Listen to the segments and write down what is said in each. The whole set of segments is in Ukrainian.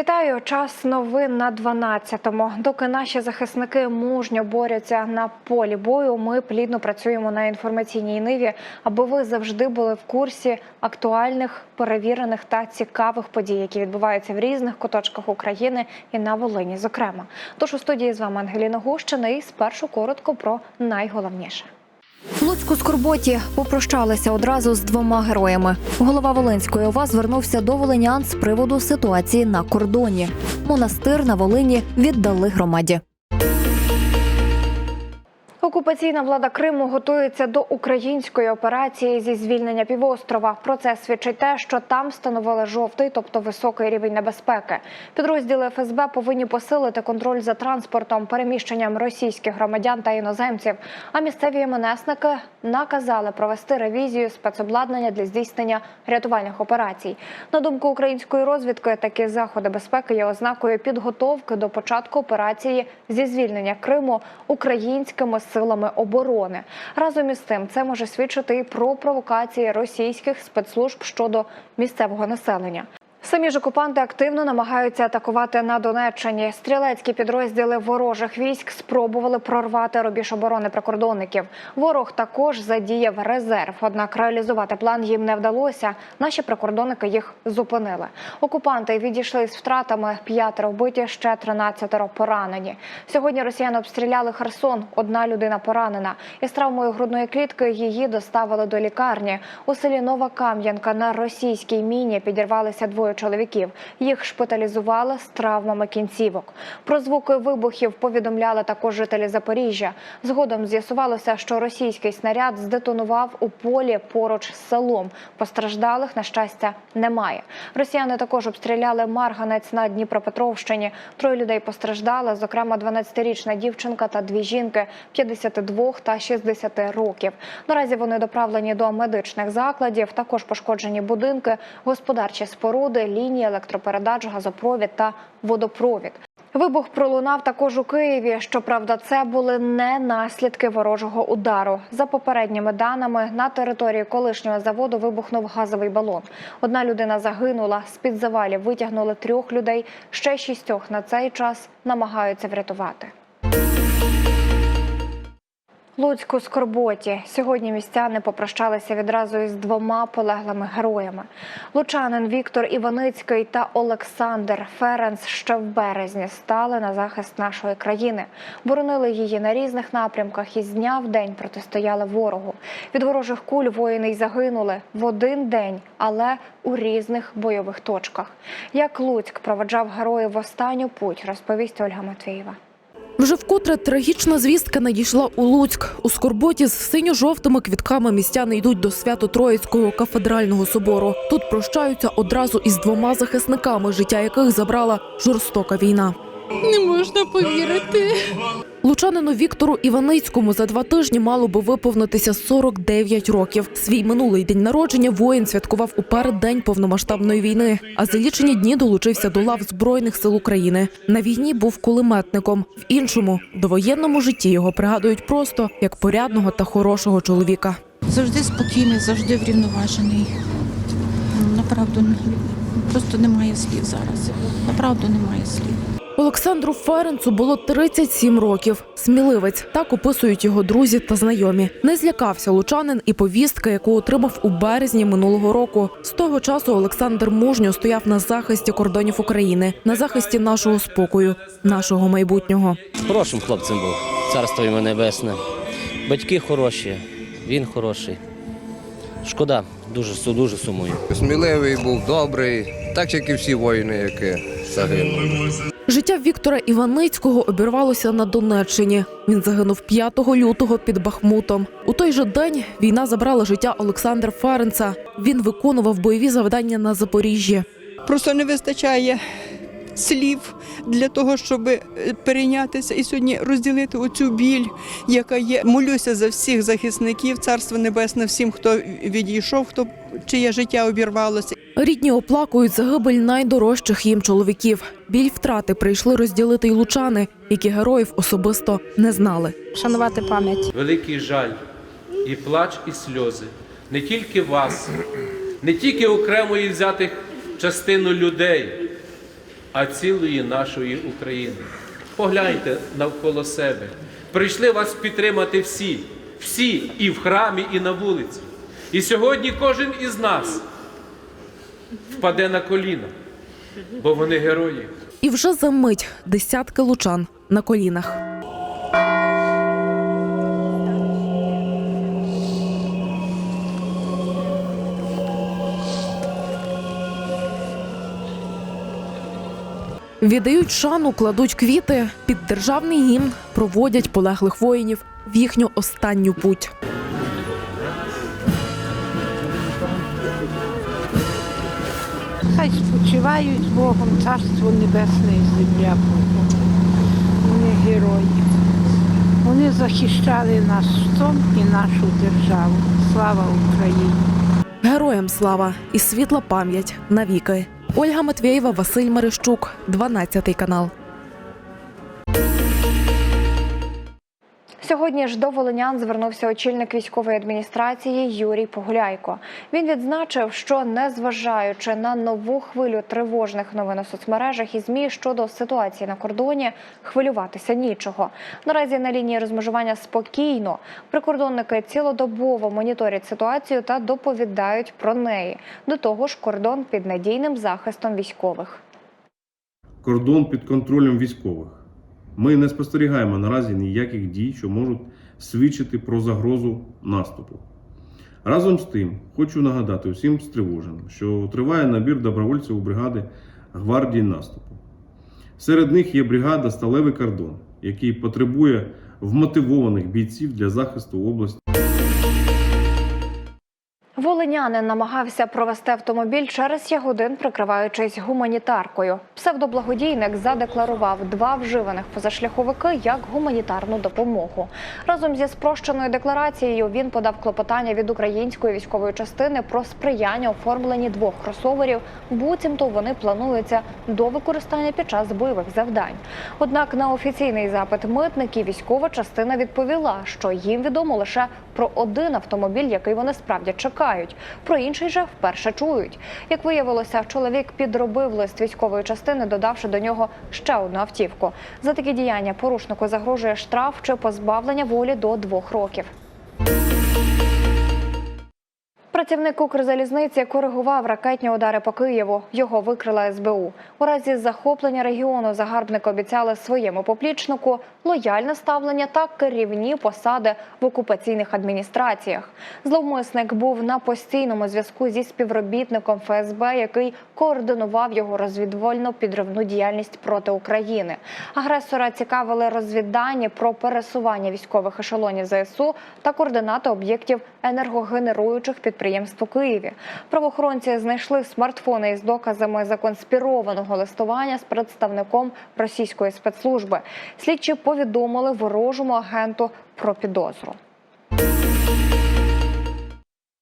Вітаю! Час новин на 12-му. Доки наші захисники мужньо борються на полі бою, ми плідно працюємо на інформаційній ниві, аби ви завжди були в курсі актуальних, перевірених та цікавих подій, які відбуваються в різних куточках України і на Волині. Зокрема, тож у студії з вами Ангеліна Гущина і спершу коротко про найголовніше. Луцьку Скорботі попрощалися одразу з двома героями. Голова Волинської ОВА звернувся до волинян з приводу ситуації на кордоні. Монастир на Волині віддали громаді. Окупаційна влада Криму готується до української операції зі звільнення півострова. Про це свідчить те, що там встановили жовтий, тобто високий рівень небезпеки. Підрозділи ФСБ повинні посилити контроль за транспортом, переміщенням російських громадян та іноземців. А місцеві МНСники наказали провести ревізію спецобладнання для здійснення рятувальних операцій. На думку української розвідки, такі заходи безпеки є ознакою підготовки до початку операції зі звільнення Криму українськими силами оборони. Разом із тим, це може свідчити і про провокації російських спецслужб щодо місцевого населення. Самі ж окупанти активно намагаються атакувати на Донеччині. Стрілецькі підрозділи ворожих військ спробували прорвати рубіж оборони прикордонників. Ворог також задіяв резерв. Однак реалізувати план їм не вдалося. Наші прикордонники їх зупинили. Окупанти відійшли з втратами п'ятеро вбиті, ще 13 поранені. Сьогодні росіяни обстріляли Херсон. Одна людина поранена. Із травмою грудної клітки її доставили до лікарні. У селі Нова Кам'янка на російській міні підірвалися двоє чоловіків. Їх шпиталізували з травмами кінцівок. Про звуки вибухів повідомляли також жителі Запоріжжя. Згодом з'ясувалося, що російський снаряд здетонував у полі поруч з селом. Постраждалих на щастя немає. Росіяни також обстріляли Марганець на Дніпропетровщині. Троє людей постраждали, зокрема 12-річна дівчинка та дві жінки 52 та 60 років. Наразі вони доправлені до медичних закладів. Також пошкоджені будинки, господарчі споруди, лінії електропередач, газопровід та водопровід. Вибух пролунав також у Києві. Щоправда, це були не наслідки ворожого удару. За попередніми даними, на території колишнього заводу вибухнув газовий балон. Одна людина загинула. З під завалів витягнули трьох людей. Ще шістьох на цей час намагаються врятувати. Луцьку Скорботі сьогодні містяни попрощалися відразу із двома полеглими героями. Лучанин Віктор Іваницький та Олександр Ференц ще в березні стали на захист нашої країни. Боронили її на різних напрямках і з дня в день протистояли ворогу. Від ворожих куль воїни й загинули в один день, але у різних бойових точках. Як Луцьк проведжав героїв в останню путь, розповість Ольга Матвієва. Вже вкотре трагічна звістка надійшла у Луцьк. У Скорботі з синьо-жовтими квітками містяни йдуть до Свято-Троїцького кафедрального собору. Тут прощаються одразу із двома захисниками, життя яких забрала жорстока війна. Не можна повірити. Лучанину Віктору Іваницькому за два тижні мало би виповнитися 49 років. Свій минулий день народження воїн святкував у переддень повномасштабної війни, а за лічені дні долучився до лав Збройних сил України. На війні був кулеметником. В іншому довоєнному житті його пригадують просто як порядного та хорошого чоловіка. Завжди спокійний, завжди врівноважений. Направду просто немає слів зараз. Направду немає слів. Олександру Ференцу було 37 років. Сміливець так описують його друзі та знайомі. Не злякався лучанин і повістки, яку отримав у березні минулого року. З того часу Олександр мужньо стояв на захисті кордонів України, на захисті нашого спокою, нашого майбутнього. Хорошим хлопцем був, царство йому небесне. Батьки хороші, він хороший. Шкода, дуже дуже сумую. Сміливий був, добрий, так як і всі воїни, які загинули. Життя Віктора Іваницького обірвалося на Донеччині. Він загинув 5 лютого під Бахмутом. У той же день війна забрала життя Олександра Ференца. Він виконував бойові завдання на Запоріжжі. Просто не вистачає слів для того, щоб е, перейнятися і сьогодні розділити оцю біль, яка є. Молюся за всіх захисників, царство небесне, всім, хто відійшов, хто чиє життя обірвалося. Рідні оплакують загибель найдорожчих їм чоловіків. Біль втрати прийшли розділити й лучани, які героїв особисто не знали. Шанувати пам'ять. великий жаль, і плач, і сльози. Не тільки вас, не тільки окремої взятих частину людей, а цілої нашої України. Погляньте навколо себе. Прийшли вас підтримати всі, всі і в храмі, і на вулиці. І сьогодні кожен із нас впаде на коліна, бо вони герої. І вже за мить десятки лучан на колінах. Віддають шану, кладуть квіти, під державний гімн проводять полеглих воїнів в їхню останню путь. Хай спочивають з Богом, царство небесне і земля. Вони герої. Вони захищали наш стом і нашу державу. Слава Україні! Героям слава і світла пам'ять навіки. Ольга Матвєєва, Василь Мерещук, 12 канал. Сьогодні ж до волинян звернувся очільник військової адміністрації Юрій Погуляйко. Він відзначив, що незважаючи на нову хвилю тривожних новин у соцмережах і змі щодо ситуації на кордоні, хвилюватися нічого. Наразі на лінії розмежування спокійно. Прикордонники цілодобово моніторять ситуацію та доповідають про неї. До того ж, кордон під надійним захистом військових. кордон під контролем військових. Ми не спостерігаємо наразі ніяких дій, що можуть свідчити про загрозу наступу. Разом з тим, хочу нагадати усім стривоженим, що триває набір добровольців у бригади гвардії наступу. Серед них є бригада Сталевий кордон, який потребує вмотивованих бійців для захисту області. Волинянин намагався провести автомобіль через Ягодин, прикриваючись гуманітаркою. Псевдоблагодійник задекларував два вживаних позашляховики як гуманітарну допомогу. Разом зі спрощеною декларацією він подав клопотання від української військової частини про сприяння оформленні двох кросоверів. Буцімто вони плануються до використання під час бойових завдань. Однак на офіційний запит митників військова частина відповіла, що їм відомо лише про один автомобіль, який вони справді чекають. Про інший же вперше чують. Як виявилося, чоловік підробив лист військової частини, додавши до нього ще одну автівку. За такі діяння порушнику загрожує штраф чи позбавлення волі до двох років. Працівник Укрзалізниці коригував ракетні удари по Києву. Його викрила СБУ. У разі захоплення регіону загарбники обіцяли своєму поплічнику лояльне ставлення та керівні посади в окупаційних адміністраціях. Зловмисник був на постійному зв'язку зі співробітником ФСБ, який координував його розвідвольну підривну діяльність проти України. Агресора цікавили розвіддані про пересування військових ешелонів ЗСУ та координати об'єктів енергогенеруючих підприємств у Києві. Правоохоронці знайшли смартфони із доказами законспірованого листування з представником російської спецслужби. Слідчі повідомили ворожому агенту про підозру.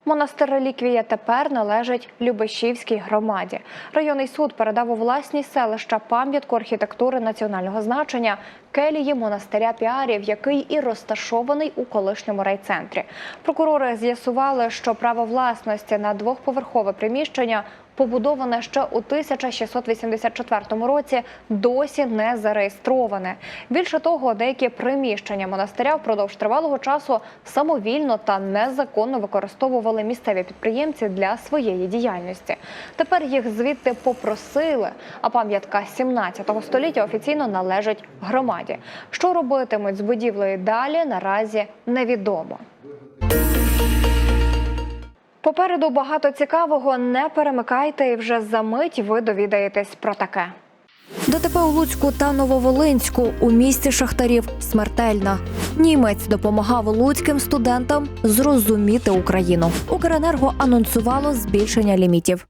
Монастир реліквія тепер належить Любешівській громаді. Районний суд передав у власність селища пам'ятку архітектури національного значення келії монастиря Піарів, який і розташований у колишньому райцентрі. Прокурори з'ясували, що право власності на двохповерхове приміщення побудоване ще у 1684 році, досі не зареєстроване. Більше того, деякі приміщення монастиря впродовж тривалого часу самовільно та незаконно використовували місцеві підприємці для своєї діяльності. Тепер їх звідти попросили, а пам'ятка 17 століття офіційно належить громаді. Що робитимуть з будівлею далі, наразі невідомо. Попереду багато цікавого. Не перемикайте і вже за мить ви довідаєтесь про таке. ДТП у Луцьку та Нововолинську у місті шахтарів смертельна. Німець допомагав луцьким студентам зрозуміти Україну. Укренерго анонсувало збільшення лімітів.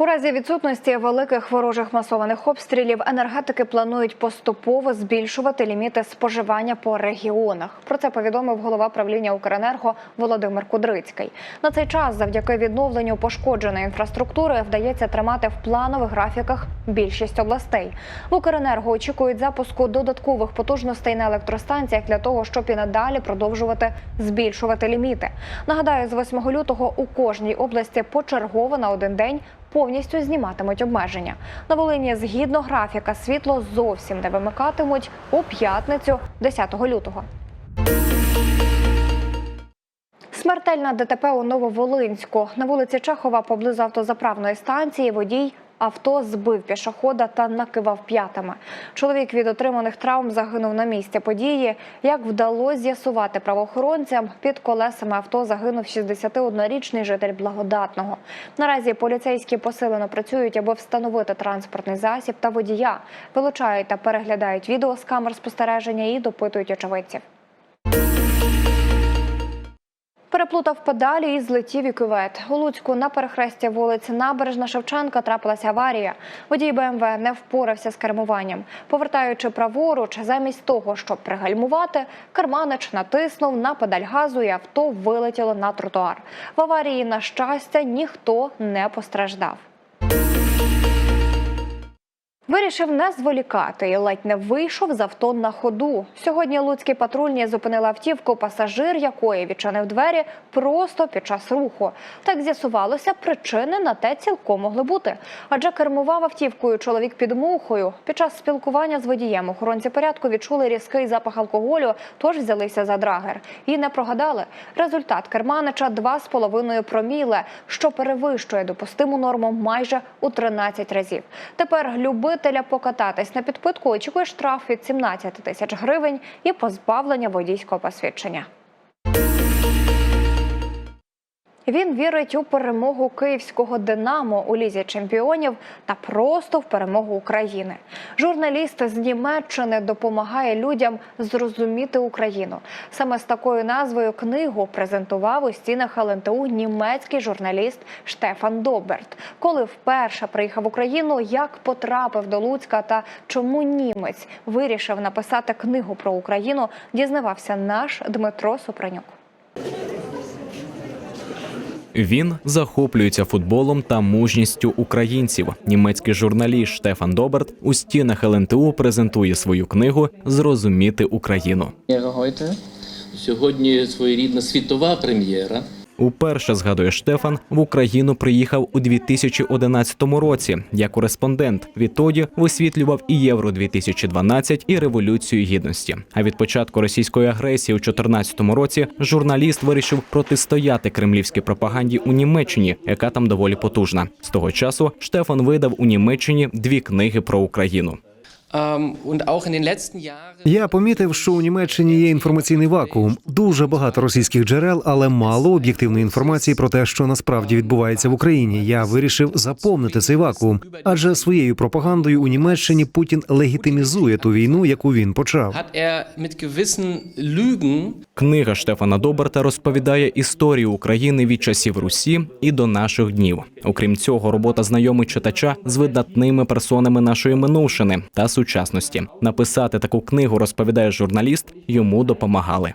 У разі відсутності великих ворожих масованих обстрілів енергетики планують поступово збільшувати ліміти споживання по регіонах. Про це повідомив голова правління Укренерго Володимир Кудрицький. На цей час, завдяки відновленню пошкодженої інфраструктури, вдається тримати в планових графіках більшість областей. В Укренерго очікують запуску додаткових потужностей на електростанціях для того, щоб і надалі продовжувати збільшувати ліміти. Нагадаю, з 8 лютого у кожній області почергово на один день повністю зніматимуть обмеження. На Волині згідно графіка світло зовсім не вимикатимуть у п'ятницю 10 лютого. Смертельна ДТП у Нововолинську. На вулиці Чехова поблизу автозаправної станції водій авто збив пішохода та накивав п'ятами. Чоловік від отриманих травм загинув на місці події. Як вдалося з'ясувати правоохоронцям, під колесами авто загинув 61-річний житель благодатного. Наразі поліцейські посилено працюють, аби встановити транспортний засіб та водія. Вилучають та переглядають відео з камер спостереження і допитують очевидців. Переплутав педалі і злетів і кювет. У Луцьку на перехресті вулиці Набережна Шевченка трапилася аварія. Водій БМВ не впорався з кермуванням. Повертаючи праворуч, замість того, щоб пригальмувати, керманич натиснув на педаль газу і авто вилетіло на тротуар. В аварії, на щастя, ніхто не постраждав. Вирішив не зволікати і ледь не вийшов з авто на ходу. Сьогодні луцькі патрульні зупинили автівку, пасажир якої відчинив двері просто під час руху. Так з'ясувалося, причини на те цілком могли бути. Адже кермував автівкою чоловік під мухою. Під час спілкування з водієм охоронці порядку відчули різкий запах алкоголю, тож взялися за драгер. І не прогадали. Результат керманича 2,5 проміле, що перевищує допустиму норму майже у 13 разів. Тепер любителя покататись на підпитку очікує штраф від 17 тисяч гривень і позбавлення водійського посвідчення. Він вірить у перемогу київського Динамо у лізі чемпіонів та просто в перемогу України. Журналіст з Німеччини допомагає людям зрозуміти Україну. Саме з такою назвою книгу презентував у стінах ЛНТУ німецький журналіст Штефан Доберт. Коли вперше приїхав в Україну, як потрапив до Луцька та чому німець вирішив написати книгу про Україну, дізнавався наш Дмитро Супранюк. Він захоплюється футболом та мужністю українців. Німецький журналіст Штефан Доберт у стінах ЛНТУ презентує свою книгу Зрозуміти Україну. Сьогодні своєрідна світова прем'єра. Уперше згадує Штефан в Україну приїхав у 2011 році як кореспондент. Відтоді висвітлював і Євро 2012 і Революцію Гідності. А від початку російської агресії у 2014 році журналіст вирішив протистояти кремлівській пропаганді у Німеччині, яка там доволі потужна. З того часу Штефан видав у Німеччині дві книги про Україну. Jahren Я помітив, що у Німеччині є інформаційний вакуум. Дуже багато російських джерел, але мало об'єктивної інформації про те, що насправді відбувається в Україні. Я вирішив заповнити цей вакуум, адже своєю пропагандою у Німеччині Путін легітимізує ту війну, яку він почав. er Книга Штефана Доберта розповідає історію України від часів Русі і до наших днів. Окрім цього, робота знайомить читача з видатними персонами нашої минувшини та сучасності. Написати таку книгу, розповідає журналіст, йому допомагали.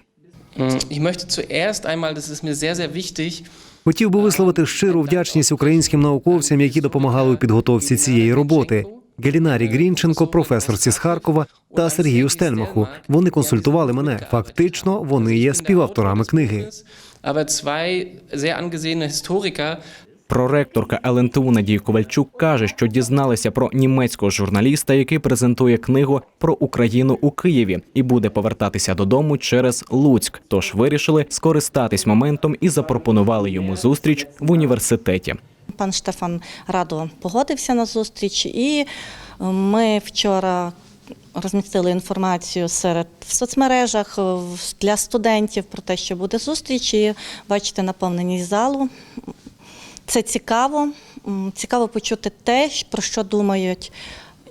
Ich möchte zuerst einmal, das ist mir sehr, sehr wichtig, Хотів би висловити щиру вдячність українським науковцям, які допомагали у підготовці цієї роботи. Гелінарі Грінченко, професорці з Харкова та Сергію Стельмаху. Вони консультували мене. Фактично, вони є співавторами книги. Проректорка ЛНТУ Надія Ковальчук каже, що дізналися про німецького журналіста, який презентує книгу про Україну у Києві, і буде повертатися додому через Луцьк. Тож вирішили скористатись моментом і запропонували йому зустріч в університеті. Пан Штефан радо погодився на зустріч, і е, ми вчора розмістили інформацію серед в соцмережах е, для студентів про те, що буде зустріч. І бачите наповненість залу. Це цікаво. Цікаво почути те, про що думають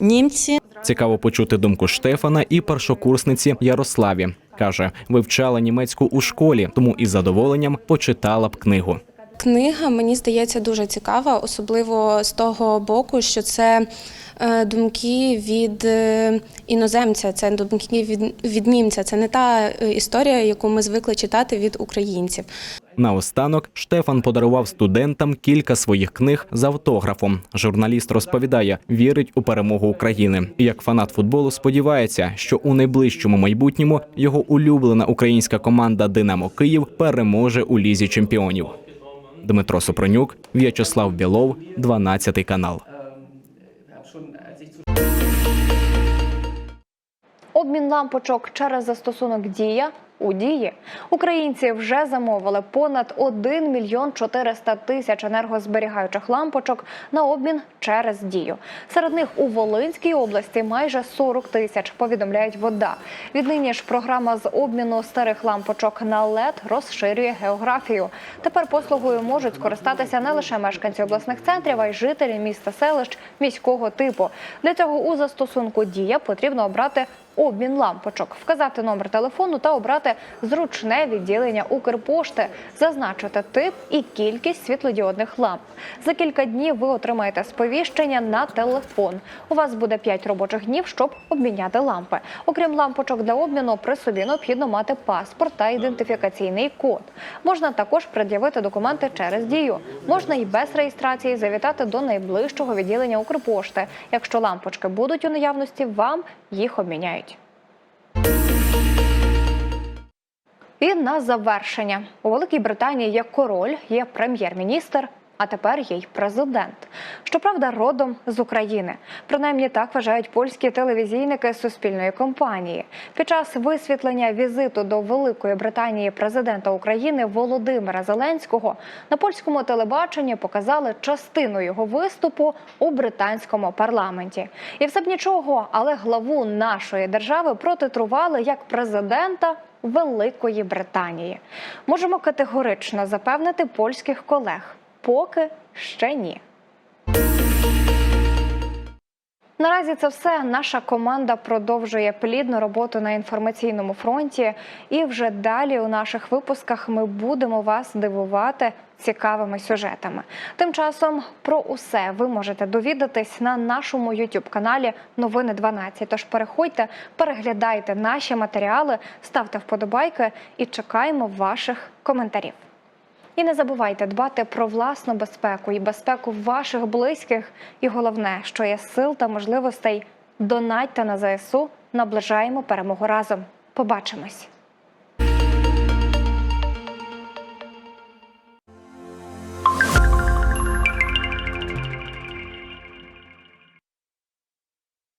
німці. Цікаво почути думку Штефана і першокурсниці Ярославі. каже, вивчала німецьку у школі, тому із задоволенням почитала б книгу. Книга мені здається дуже цікава, особливо з того боку, що це е, думки від е, іноземця, це думки від, від німця. Це не та е, історія, яку ми звикли читати від українців. Наостанок Штефан подарував студентам кілька своїх книг з автографом. Журналіст розповідає, вірить у перемогу України. І як фанат футболу сподівається, що у найближчому майбутньому його улюблена українська команда Динамо Київ переможе у лізі чемпіонів. Дмитро Сопронюк, В'ячеслав Білов, 12 канал. Обмін лампочок через застосунок Дія у дії українці вже замовили понад 1 мільйон 400 тисяч енергозберігаючих лампочок на обмін через дію. Серед них у Волинській області майже 40 тисяч. Повідомляють вода. Віднині ж програма з обміну старих лампочок на LED розширює географію. Тепер послугою можуть скористатися не лише мешканці обласних центрів, а й жителі міста селищ міського типу. Для цього у застосунку Дія потрібно обрати обмін лампочок, вказати номер телефону та обрати зручне відділення Укрпошти, зазначити тип і кількість світлодіодних ламп. За кілька днів ви отримаєте сповіщення на телефон. У вас буде 5 робочих днів, щоб обміняти лампи. Окрім лампочок для обміну, при собі необхідно мати паспорт та ідентифікаційний код. Можна також пред'явити документи через дію. Можна і без реєстрації завітати до найближчого відділення Укрпошти. Якщо лампочки будуть у наявності, вам їх обміняють. І на завершення у Великій Британії є король, є прем'єр-міністр. А тепер є й президент. Щоправда, родом з України. Принаймні так вважають польські телевізійники суспільної компанії. Під час висвітлення візиту до Великої Британії президента України Володимира Зеленського на польському телебаченні показали частину його виступу у британському парламенті. І все б нічого, але главу нашої держави протитрували як президента Великої Британії. Можемо категорично запевнити польських колег. Поки ще ні. Наразі це все. Наша команда продовжує плідну роботу на інформаційному фронті. І вже далі у наших випусках ми будемо вас дивувати цікавими сюжетами. Тим часом про усе ви можете довідатись на нашому youtube каналі Новини 12. Тож переходьте, переглядайте наші матеріали, ставте вподобайки і чекаємо ваших коментарів. І не забувайте дбати про власну безпеку і безпеку ваших близьких. І головне, що є сил та можливостей, донатьте на ЗСУ, наближаємо перемогу разом. Побачимось.